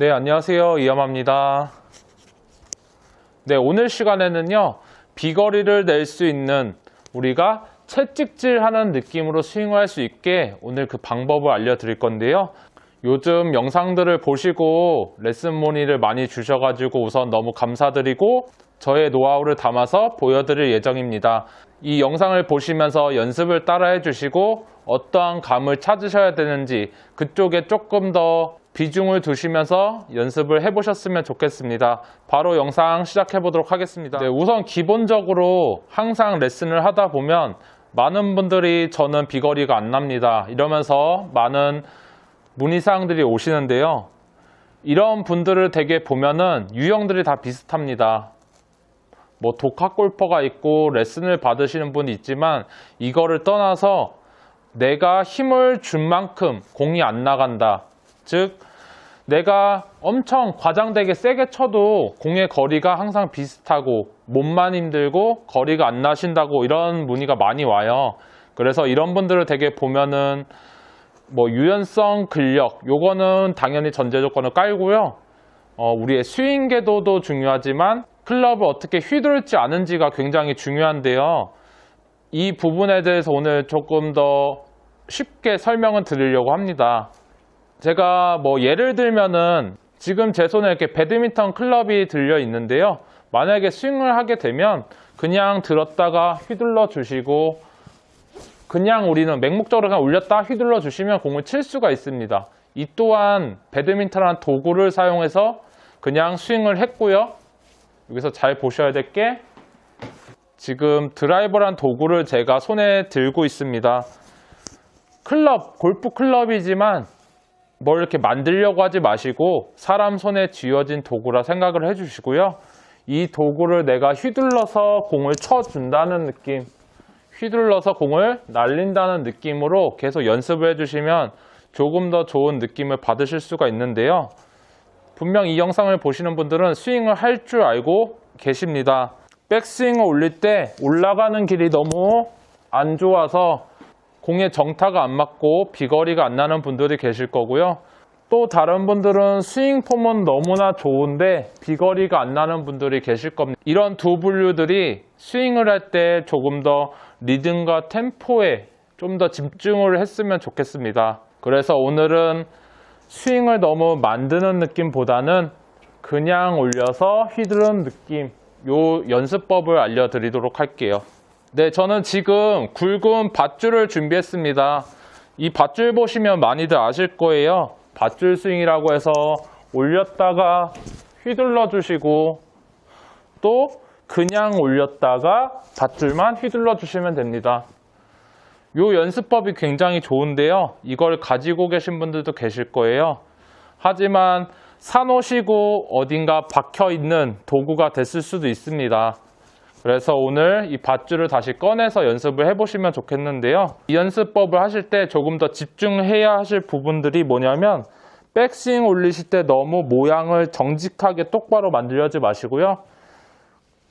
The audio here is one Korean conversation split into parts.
네, 안녕하세요. 이엄합니다. 네, 오늘 시간에는요, 비거리를 낼 수 있는 우리가 채찍질 하는 느낌으로 스윙을 할수 있게 오늘 그 방법을 알려드릴 건데요. 요즘 영상들을 보시고 레슨 모니를 많이 주셔가지고 우선 너무 감사드리고 저의 노하우를 담아서 보여드릴 예정입니다. 이 영상을 보시면서 연습을 따라 해 주시고 어떠한 감을 찾으셔야 되는지 그쪽에 조금 더 비중을 두시면서 연습을 해보셨으면 좋겠습니다. 바로 영상 시작해 보도록 하겠습니다. 네, 우선 기본적으로 항상 레슨을 하다 보면 많은 분들이 저는 비거리가 안 납니다. 이러면서 많은 문의사항들이 오시는데요. 이런 분들을 되게 보면은 유형들이 다 비슷합니다. 뭐 독학 골퍼가 있고 레슨을 받으시는 분이 있지만 이거를 떠나서 내가 힘을 준 만큼 공이 안 나간다. 즉 내가 엄청 과장되게 세게 쳐도 공의 거리가 항상 비슷하고 몸만 힘들고 거리가 안 나신다고 이런 문의가 많이 와요. 그래서 이런 분들을 되게 보면은 뭐 유연성, 근력 요거는 당연히 전제 조건을 깔고요. 어, 우리의 스윙 궤도도 중요하지만 클럽을 어떻게 휘둘지 않은지가 굉장히 중요한데요. 이 부분에 대해서 오늘 조금 더 쉽게 설명을 드리려고 합니다. 제가 뭐 예를 들면은 지금 제 손에 이렇게 배드민턴 클럽이 들려 있는데요. 만약에 스윙을 하게 되면 그냥 들었다가 휘둘러 주시고 그냥 우리는 맹목적으로 그냥 올렸다 휘둘러 주시면 공을 칠 수가 있습니다. 이 또한 배드민턴한 도구를 사용해서 그냥 스윙을 했고요. 여기서 잘 보셔야 될 게 지금 드라이버란 도구를 제가 손에 들고 있습니다. 클럽, 골프 클럽이지만 뭘 이렇게 만들려고 하지 마시고 사람 손에 쥐어진 도구라 생각을 해주시고요. 이 도구를 내가 휘둘러서 공을 쳐준다는 느낌, 휘둘러서 공을 날린다는 느낌으로 계속 연습을 해주시면 조금 더 좋은 느낌을 받으실 수가 있는데요. 분명 이 영상을 보시는 분들은 스윙을 할 줄 알고 계십니다. 백스윙을 올릴 때 올라가는 길이 너무 안 좋아서 공의 정타가 안 맞고 비거리가 안 나는 분들이 계실 거고요. 또 다른 분들은 스윙 폼은 너무나 좋은데 비거리가 안 나는 분들이 계실 겁니다. 이런 두 분류들이 스윙을 할 때 조금 더 리듬과 템포에 좀 더 집중을 했으면 좋겠습니다. 그래서 오늘은 스윙을 너무 만드는 느낌보다는 그냥 올려서 휘두르는 느낌, 요 연습법을 알려드리도록 할게요. 네, 저는 지금 굵은 밧줄을 준비했습니다. 이 밧줄 보시면 많이들 아실 거예요. 밧줄 스윙이라고 해서 올렸다가 휘둘러 주시고 또 그냥 올렸다가 밧줄만 휘둘러 주시면 됩니다. 요 연습법이 굉장히 좋은데요. 이걸 가지고 계신 분들도 계실 거예요. 하지만 사놓으시고 어딘가 박혀 있는 도구가 됐을 수도 있습니다. 그래서 오늘 이 밧줄을 다시 꺼내서 연습을 해보시면 좋겠는데요. 이 연습법을 하실 때 조금 더 집중해야 하실 부분들이 뭐냐면 백스윙 올리실 때 너무 모양을 정직하게 똑바로 만들려지 마시고요.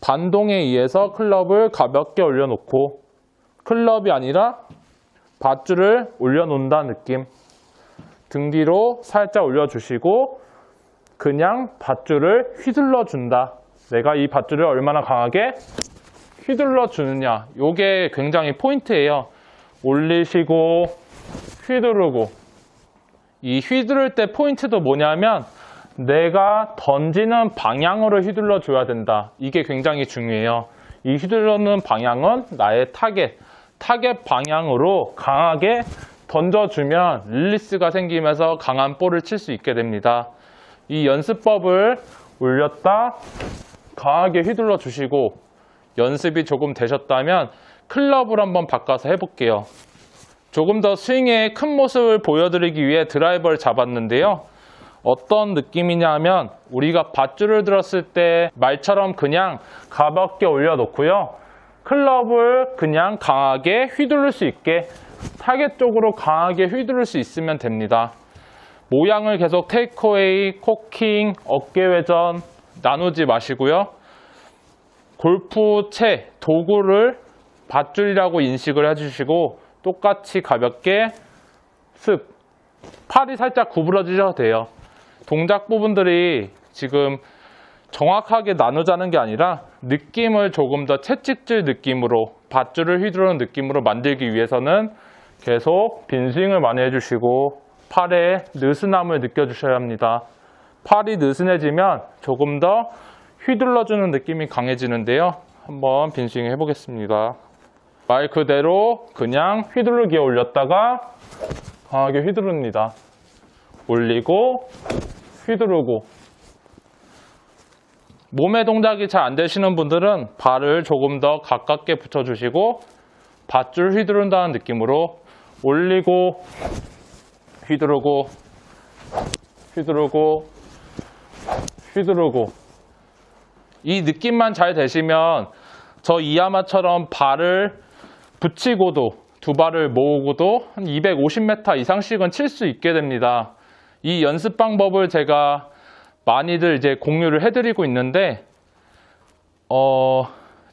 반동에 의해서 클럽을 가볍게 올려놓고 클럽이 아니라 밧줄을 올려놓는다 느낌. 등 뒤로 살짝 올려주시고 그냥 밧줄을 휘둘러 준다. 내가 이 밧줄을 얼마나 강하게 휘둘러 주느냐. 요게 굉장히 포인트예요. 올리시고 휘두르고 이 휘두를 때 포인트도 뭐냐면 내가 던지는 방향으로 휘둘러 줘야 된다. 이게 굉장히 중요해요. 이 휘두르는 방향은 나의 타겟, 타겟 방향으로 강하게 던져주면 릴리스가 생기면서 강한 볼을 칠 수 있게 됩니다. 이 연습법을 올렸다 강하게 휘둘러 주시고 연습이 조금 되셨다면 클럽을 한번 바꿔서 해볼게요. 조금 더 스윙의 큰 모습을 보여드리기 위해 드라이버를 잡았는데요. 어떤 느낌이냐 하면 우리가 밧줄을 들었을 때 말처럼 그냥 가볍게 올려놓고요. 클럽을 그냥 강하게 휘두를 수 있게 타겟 쪽으로 강하게 휘두를 수 있으면 됩니다. 모양을 계속 테이크어웨이, 코킹, 어깨 회전 나누지 마시고요. 골프채, 도구를 밧줄이라고 인식을 해주시고 똑같이 가볍게 습 팔이 살짝 구부러지셔도 돼요. 동작 부분들이 지금 정확하게 나누자는 게 아니라 느낌을 조금 더 채찍질 느낌으로 밧줄을 휘두르는 느낌으로 만들기 위해서는 계속 빈스윙을 많이 해주시고 팔에 느슨함을 느껴주셔야 합니다. 팔이 느슨해지면 조금 더 휘둘러주는 느낌이 강해지는데요. 한번 빈스윙 해보겠습니다. 말 그대로 그냥 휘두르기에 올렸다가 강하게 휘두릅니다. 올리고 휘두르고 몸의 동작이 잘 안 되시는 분들은 발을 조금 더 가깝게 붙여주시고 밧줄 휘두른다는 느낌으로 올리고 휘두르고 휘두르고 휘두르고 이 느낌만 잘 되시면 저 이하마처럼 발을 붙이고도 두 발을 모으고도 한 250m 이상씩은 칠 수 있게 됩니다. 이 연습 방법을 제가 많이들 이제 공유를 해드리고 있는데, 어,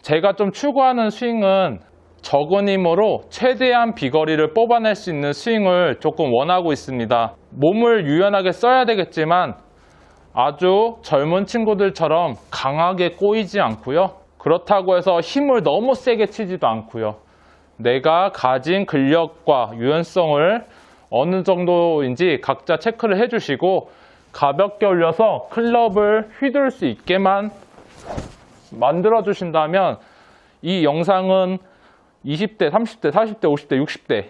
제가 좀 추구하는 스윙은 적은 힘으로 최대한 비거리를 뽑아낼 수 있는 스윙을 조금 원하고 있습니다. 몸을 유연하게 써야 되겠지만 아주 젊은 친구들처럼 강하게 꼬이지 않고요. 그렇다고 해서 힘을 너무 세게 치지도 않고요. 내가 가진 근력과 유연성을 어느 정도인지 각자 체크를 해주시고 가볍게 올려서 클럽을 휘둘 수 있게만 만들어 주신다면 이 영상은 20대, 30대, 40대, 50대, 60대,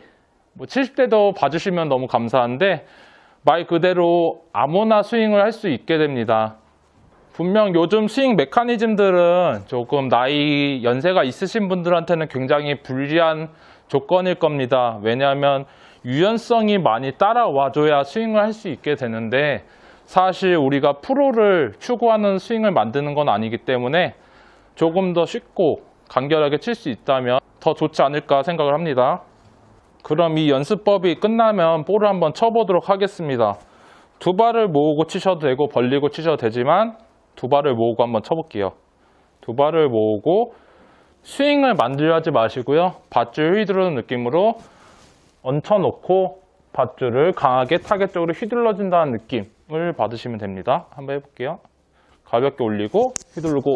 뭐 70대도 봐주시면 너무 감사한데 말 그대로 아무나 스윙을 할 수 있게 됩니다. 분명 요즘 스윙 메커니즘들은 조금 나이 연세가 있으신 분들한테는 굉장히 불리한 조건일 겁니다. 왜냐하면 유연성이 많이 따라와줘야 스윙을 할 수 있게 되는데 사실 우리가 프로를 추구하는 스윙을 만드는 건 아니기 때문에 조금 더 쉽고 간결하게 칠 수 있다면 더 좋지 않을까 생각을 합니다. 그럼 이 연습법이 끝나면 볼을 한번 쳐보도록 하겠습니다. 두 발을 모으고 치셔도 되고 벌리고 치셔도 되지만 두 발을 모으고 한번 쳐볼게요. 두 발을 모으고 스윙을 만들려 하지 마시고요. 밧줄 휘두르는 느낌으로 얹혀놓고 밧줄을 강하게 타겟 쪽으로 휘둘러진다는 느낌을 받으시면 됩니다. 한번 해볼게요. 가볍게 올리고 휘두르고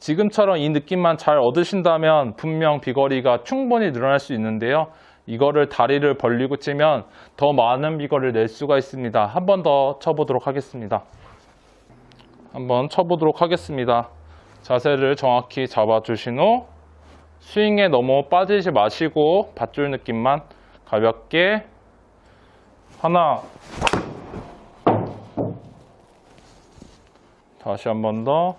지금처럼 이 느낌만 잘 얻으신다면 분명 비거리가 충분히 늘어날 수 있는데요. 이거를 다리를 벌리고 치면 더 많은 비거리를 낼 수가 있습니다. 한 번 더 쳐보도록 하겠습니다. 한번 쳐보도록 하겠습니다. 자세를 정확히 잡아주신 후 스윙에 너무 빠지지 마시고 밧줄 느낌만 가볍게 하나 다시 한 번 더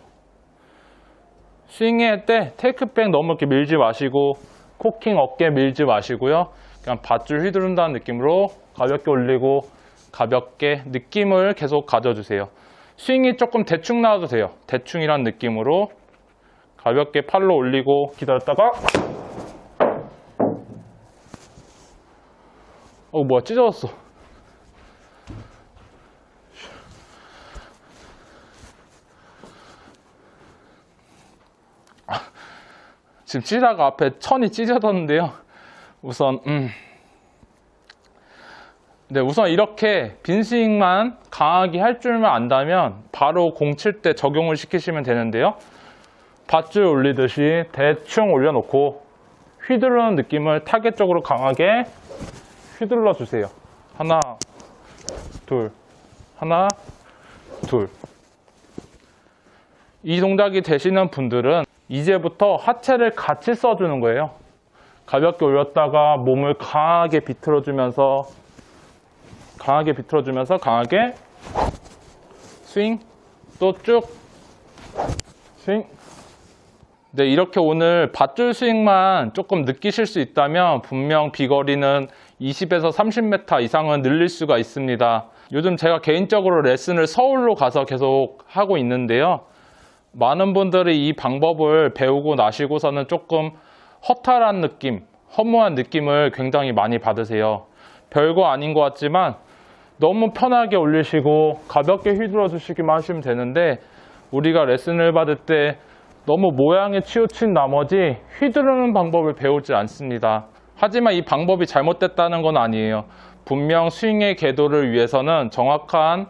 스윙할 때 테이크백 너무 이렇게 밀지 마시고 코킹 어깨 밀지 마시고요. 그냥 밧줄 휘두른다는 느낌으로 가볍게 올리고 가볍게 느낌을 계속 가져주세요. 스윙이 조금 대충 나와도 돼요. 대충이란 느낌으로 가볍게 팔로 올리고 기다렸다가 어 뭐야 찢어졌어. 지금 찌다가 앞에 천이 찢어졌는데요. 우선 음. 네, 우선 이렇게 빈스윙만 강하게 할 줄만 안다면 바로 공 칠 때 적용을 시키시면 되는데요. 밧줄 올리듯이 대충 올려놓고 휘두르는 느낌을 타겟 쪽으로 강하게 휘둘러 주세요. 하나, 둘, 하나, 둘. 이 동작이 되시는 분들은 이제부터 하체를 같이 써주는 거예요. 가볍게 올렸다가 몸을 강하게 비틀어주면서 강하게 비틀어주면서 강하게 스윙 또 쭉 스윙 네 이렇게 오늘 밧줄 스윙만 조금 느끼실 수 있다면 분명 비거리는 20에서 30m 이상은 늘릴 수가 있습니다. 요즘 제가 개인적으로 레슨을 서울로 가서 계속 하고 있는데요. 많은 분들이 이 방법을 배우고 나시고서는 조금 허탈한 느낌, 허무한 느낌을 굉장히 많이 받으세요. 별거 아닌 것 같지만 너무 편하게 올리시고 가볍게 휘둘러 주시기만 하시면 되는데 우리가 레슨을 받을 때 너무 모양에 치우친 나머지 휘두르는 방법을 배우지 않습니다. 하지만 이 방법이 잘못됐다는 건 아니에요. 분명 스윙의 궤도를 위해서는 정확한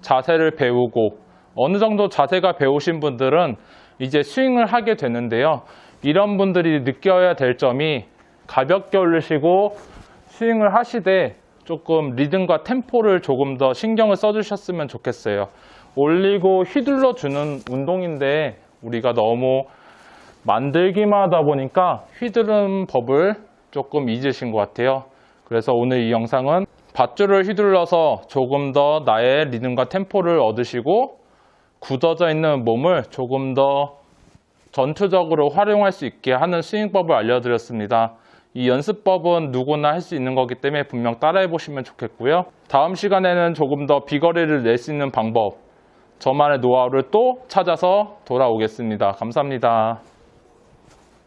자세를 배우고 어느 정도 자세가 배우신 분들은 이제 스윙을 하게 되는데요. 이런 분들이 느껴야 될 점이 가볍게 올리시고 스윙을 하시되 조금 리듬과 템포를 조금 더 신경을 써주셨으면 좋겠어요. 올리고 휘둘러 주는 운동인데 우리가 너무 만들기만 하다 보니까 휘두르는 법을 조금 잊으신 것 같아요. 그래서 오늘 이 영상은 밧줄을 휘둘러서 조금 더 나의 리듬과 템포를 얻으시고 굳어져 있는 몸을 조금 더 전투적으로 활용할 수 있게 하는 스윙법을 알려드렸습니다. 이 연습법은 누구나 할 수 있는 거기 때문에 분명 따라해 보시면 좋겠고요. 다음 시간에는 조금 더 비거리를 낼 수 있는 방법, 저만의 노하우를 또 찾아서 돌아오겠습니다. 감사합니다.